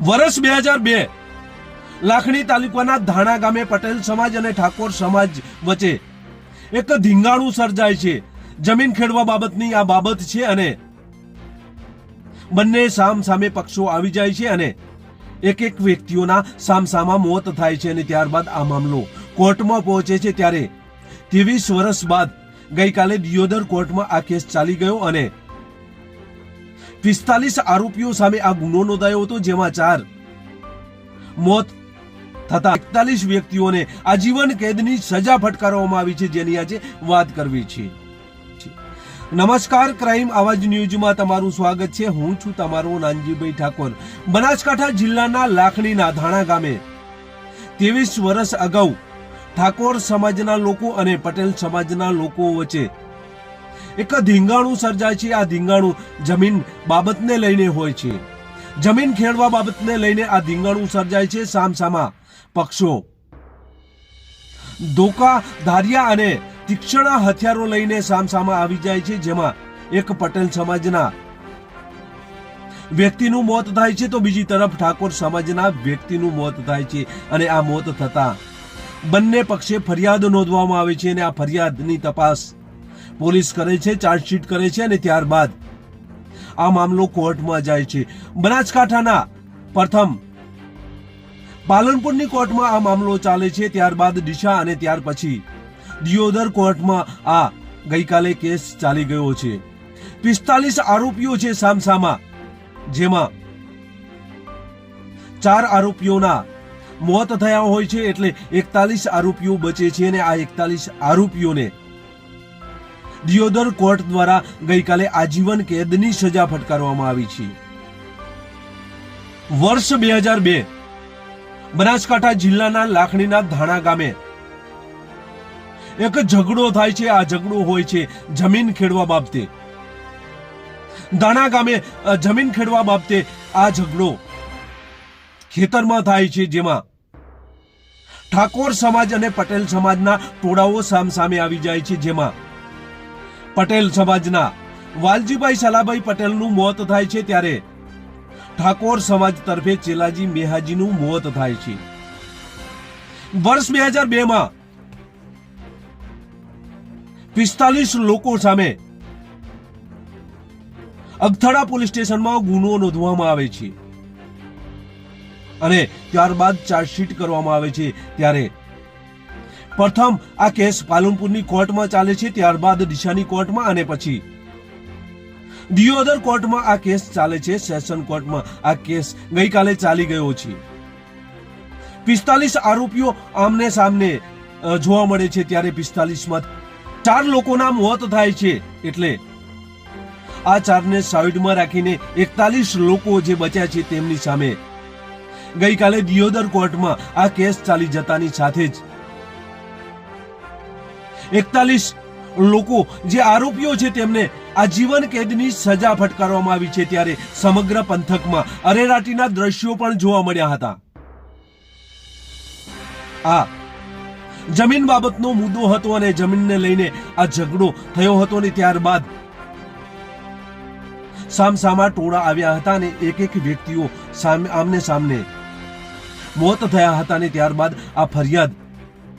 વર્ષ બે હજાર બે, લાખણી તાલુકાના ધાણા ગામે પટેલ સમાજ અને ઠાકોર સમાજ વચ્ચે એક ધીંગાણું સર્જાય છે. જમીન ખેડવા બાબતની આ બાબત છે અને બંને સામ સામે પક્ષો આવી જાય છે અને એક એક વ્યક્તિઓના સામસામા મોત થાય છે અને ત્યારબાદ આ મામલો કોર્ટમાં પહોંચે છે. ત્યારે ત્રેવીસ વર્ષ બાદ ગઈકાલે દિયોદર કોર્ટમાં આ કેસ ચાલી ગયો અને પિસ્તાલીસ આરોપીઓ સામે આ ગુનો નોંધાયો હતો, જેમાં ચાર મોત થતા એકતાલીસ વ્યક્તિઓને આજીવન કેદની સજા ફટકારવામાં આવી છે, જેની આજે વાત કરવી છે. નમસ્કાર, ક્રાઇમ આવાજ ન્યૂઝમાં તમારું સ્વાગત છે. હું છું તમારો નાનજીભાઈ ઠાકોર. બનાસકાંઠા જિલ્લાના લાખણીના ધાણા ગામે ત્રેવીસ વર્ષ અગાઉ ઠાકોર સમાજના લોકો અને પટેલ સમાજના લોકો વચ્ચે એક ધીંગાણું સર્જાય છે. આ ધીંગાણું જમીન બાબતને લઈને હોય છે. જમીન ખેડવા બાબતને લઈને આ ધીંગાણું સર્જાય છે સામસામા પક્ષો. ધોકા, ધારિયા અને તીક્ષ્ણ હથિયારો લઈને સામસામા આવી જાય છે, જેમાં એક પટેલ સમાજના વ્યક્તિનું મોત થાય છે, તો બીજી તરફ ઠાકોર સમાજના વ્યક્તિનું મોત થાય છે અને આ મોત થતા બંને પક્ષે ફરિયાદ નોંધવામાં આવે છે અને આ ફરિયાદની તપાસ પોલીસ કરે છે, ચાર્જશીટ કરે છે અને ત્યારબાદ આ મામલો કોર્ટમાં જાય છે. બનાસકાંઠાના પ્રથમ પાલનપુરની કોર્ટમાં આ મામલો ચાલે છે, ત્યારબાદ દિશા અને ત્યાર પછી દિયોદર કોર્ટમાં આ ગઈકાલે કેસ ચાલી ગયો છે. પિસ્તાલીસ આરોપીઓ છે સામસામા, જેમાં ચાર આરોપીઓના મોત થયા હોય છે, એટલે એકતાલીસ આરોપીઓ બચે છે અને આ એકતાલીસ આરોપીઓને દિયોદર કોર્ટ દ્વારા ગઈકાલે આજીવન કેદની સજા ફટકારવામાં આવી છે. વર્ષ બે હજાર બે, બનાસકાંઠા જિલ્લાના લાખણીના ધાણા ગામે એક ઝઘડો થાય છે, આ ઝઘડો હોય છે જમીન ખેડવા બાબતે. દાણા ગામે જમીન ખેડવા બાબતે આ ઝઘડો ખેતરમાં થાય છે, જેમાં ઠાકોર સમાજ અને પટેલ સમાજના ટોળાઓ સામસામે આવી જાય છે, જેમાં પટેલ સમાજના. વાલજીભાઈ સલાભાઈ પટેલનું મોત થાય છે ત્યારે. ઠાકોર સમાજ તરફે ચેલાજી મેહાજીનું મોત થાય છે. વર્ષ બે હજાર બે માં પિસ્તાલીસ લોકો સામે અગથડા પોલીસ સ્ટેશનમાં ગુનો નોંધવામાં આવે છે. અને ત્યારબાદ ચાર્જશીટ કરવામાં આવે છે ત્યારે પ્રથમ આ કેસ પાલનપુરની કોર્ટમાં ચાલે છે, ત્યારબાદ દિશાની કોર્ટમાં અને પછી. દિયોદર કોર્ટમાં આ કેસ ચાલે છે, સેશન કોર્ટમાં આ કેસ ગઈકાલે ચાલી ગયો છે. પિસ્તાલીસ આરોપીઓ આમને સામને જોવા મળે છે ત્યારે પિસ્તાલીસમાં ચાર લોકોના મોત થાય છે એટલે આ ચારને સાઈડમાં રાખીને એકતાલીસ લોકો જે બચ્યા છે તેમની સામે. ગઈકાલે દિયોદર કોર્ટમાં આ કેસ ચાલી જતાની સાથે જ એકતાલીસ લોકો જે આરોપીઓ છે તેમને આજીવન કેદની સજા ફટકારવામાં આવી છે ત્યારે સમગ્ર પંથકમાં અરેરાટીના દ્રશ્યો પણ જોવા મળ્યા હતા. આ જમીન બાબતનો મુદ્દો હતો અને જમીનને લઈને આ ઝઘડો થયો હતો ને ત્યારબાદ સામસામા ટોળા આવ્યા હતા અને એક એક વ્યક્તિઓ સામે આમને સામને મોત થયા હતા ને ત્યારબાદ આ ફરિયાદ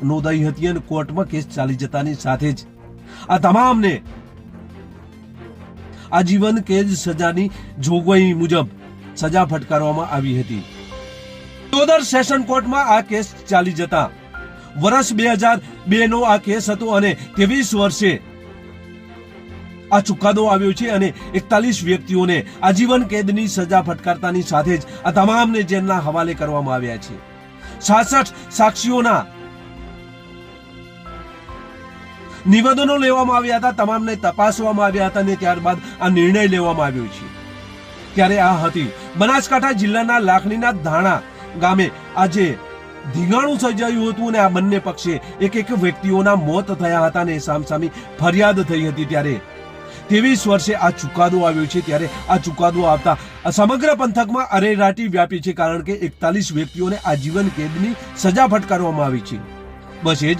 નોંધાઈ હતી અને કોર્ટમાં કેસ ચાલી જતાની સાથે જ. આ તમામને આજીવન કેદ સજાની જોગવાઈ મુજબ સજા ફટકારવામાં આવી હતી. દિયોદર સેશન કોર્ટમાં આ કેસ ચાલી જતા. વર્ષ બે હજાર બે નો આ કેસ હતો અને ત્રેવીસ વર્ષે આ ચુકાદો આવ્યો છે અને એકતાલીસ વ્યક્તિઓને આજીવન કેદની સજા ફટકારતાની સાથે જ આ તમામને જેલના હવાલે કરવામાં આવ્યા છે. છાસઠ સાક્ષીઓના નિવેદનો લેવામાં આવ્યા હતા, તમામને તપાસવામાં આવ્યા હતા અને ત્યારબાદ આ નિર્ણય લેવામાં આવ્યો છે. ત્યારે આ હતી બનાસકાંઠા જિલ્લાના લાખણીના ધાણા ગામે આજે ધીંગાણું સર્જાયું હતું અને આ બંને પક્ષે એક એક વ્યક્તિઓના મોત થયા હતા અને સામસામી ફરિયાદ થઈ હતી ત્યારે. ત્રેવીસ વર્ષે આ ચુકાદો આવ્યો છે, ત્યારે આ ચુકાદો આવતા સમગ્ર પંથકમાં અરેરાટી વ્યાપી છે, કારણ કે એકતાલીસ વ્યક્તિઓને આજીવન કેદની સજા ફટકારવામાં આવી છે. બસ એ જ